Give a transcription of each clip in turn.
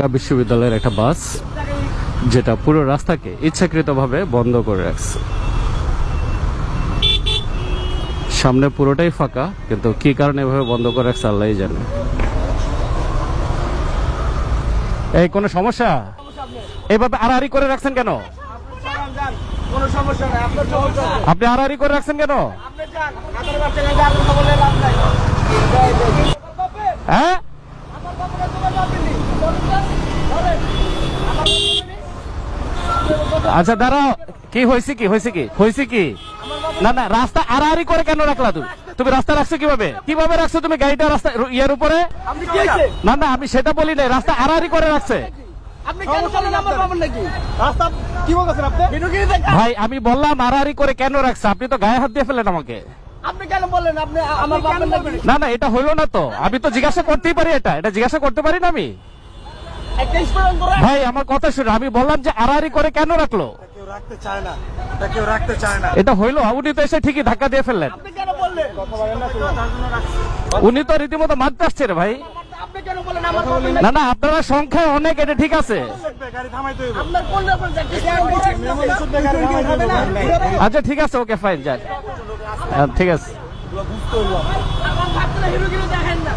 ঢাকা বিশ্ববিদ্যালয়ের একটা বাস যেটা পুরো রাস্তাকে ইচ্ছাকৃতভাবে বন্ধ করে রাখছে। সামনে পুরোটাই ফাঁকা, কিন্তু কি কারণে এভাবে বন্ধ করে রাখছে আল্লাহ জানে। এই, কোনো সমস্যা? এইভাবে আড়াআড়ি করে রাখছেন কেন। আপনি আড়াআড়ি করে রাখছেন কেন? আপনি যান আপনার বাচ্চা কাছে আর কথা বলে লাভ নাই হ্যাঁ আমার বাপরে তোমার বাপেনি আচ্ছা দাঁড়াও। কি হয়েছে কি? হয়েছে কি? হয়েছে কি? না না রাস্তা আড়াআড়ি করে কেন রাখলা তুমি? তুমি রাস্তা রাখছো কীভাবে? কীভাবে রাখছো তুমি গাড়িটা রাস্তা ইয়ের উপরে? না না আমি সেটা বলি নাই রাস্তা আড়াআড়ি করে রাখছে। আপনি কেন বলেন আমার বাবার নাকি? রাস্তা কি বলছেন আপনি? বিনুগিরি দেখা ভাই আমি বললাম আড়াআড়ি করে কেন রাখছে? আপনি তো গায়ে হাত দিয়ে ফেলেন আমাকে। আপনি কেন বললেন? আপনি আমার না না এটা হইল না তো। আমি তো জিজ্ঞাসা করতেই পারি এটা। এটা জিজ্ঞাসা করতে পারি না আমি? ভাই আমার কথা শুনে আমি বললাম যে আড়াআড়ি করে কেন রাখল? রাখতে চায় না। এটা কেউ রাখতে চায় না। এটা হইল উনি তো এসে ঠিকই ধাক্কা দিয়ে ফেললেন। আপনি কেন বললেন? উনি তো রীতিমতো মারতে আসছে রে ভাই। না। না আপনারা সংখ্যায় অনেক এটা ঠিক আছে। আচ্ছা ঠিক আছে ওকে ফাইন যান। হ্যাঁ, ঠিক আছে আমার ছাত্ররা হিরোগিরি দেখেন না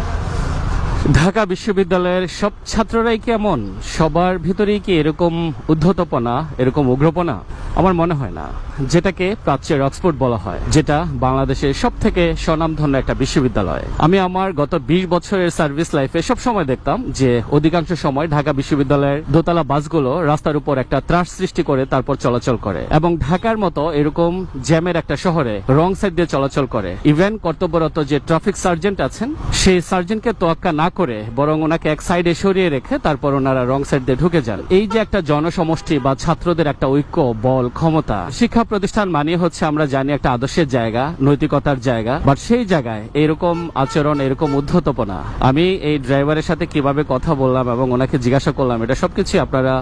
ঢাকা বিশ্ববিদ্যালয়ের সব ছাত্ররাই কেমন? সবার ভিতরেই কি এরকম উদ্ধতপনা, এরকম উগ্রপনা? আমার মনে হয় না। যেটাকে প্রাচ্যের অক্সফোর্ড বলা হয়, যেটা বাংলাদেশের সব থেকে স্বনামধন্য একটা বিশ্ববিদ্যালয়। আমি আমার গত ২০ বছরের সার্ভিস লাইফে সব সময় দেখতাম যে অধিকাংশ সময় ঢাকা বিশ্ববিদ্যালয়ের দোতলা বাসগুলো রাস্তার উপর একটা ত্রাস সৃষ্টি করে, তারপর চলাচল করে। এবং ঢাকার মতো এরকম জ্যামের একটা শহরে রং সাইড দিয়ে চলাচল করে। ইভেন কর্তব্যরত যে ট্রাফিক সার্জেন্ট আছেন, সেই সার্জেন্টকে তোয়াক্কা না করে, বরং ওনাকে এক সাইডে সরিয়ে রেখে তারপর ওনারা রং সাইড দিয়ে ঢুকে যান। এই যে একটা জনসমষ্টি বা ছাত্রদের একটা ঐক্য, বল, ক্ষমতা, শিক্ষা প্রতিষ্ঠান মানে হচ্ছে আমরা জানি একটা আদর্শের জায়গা, নৈতিকতার জায়গা। বাট সেই জায়গায় এরকম আচরণ, এরকম উদ্ধতপনা, আমি এই ড্রাইভারের সাথে কীভাবে কথা বললাম এবং ওনাকে জিজ্ঞাসা করলাম, এটা সবকিছু আপনারা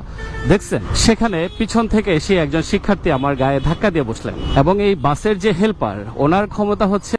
দেখছেন। সেখানে পিছন থেকে এসে একজন শিক্ষার্থী আমার গায়ে ধাক্কা দিয়ে বসলেন এবং এই বাসের যে হেল্পার, ওনার ক্ষমতা হচ্ছে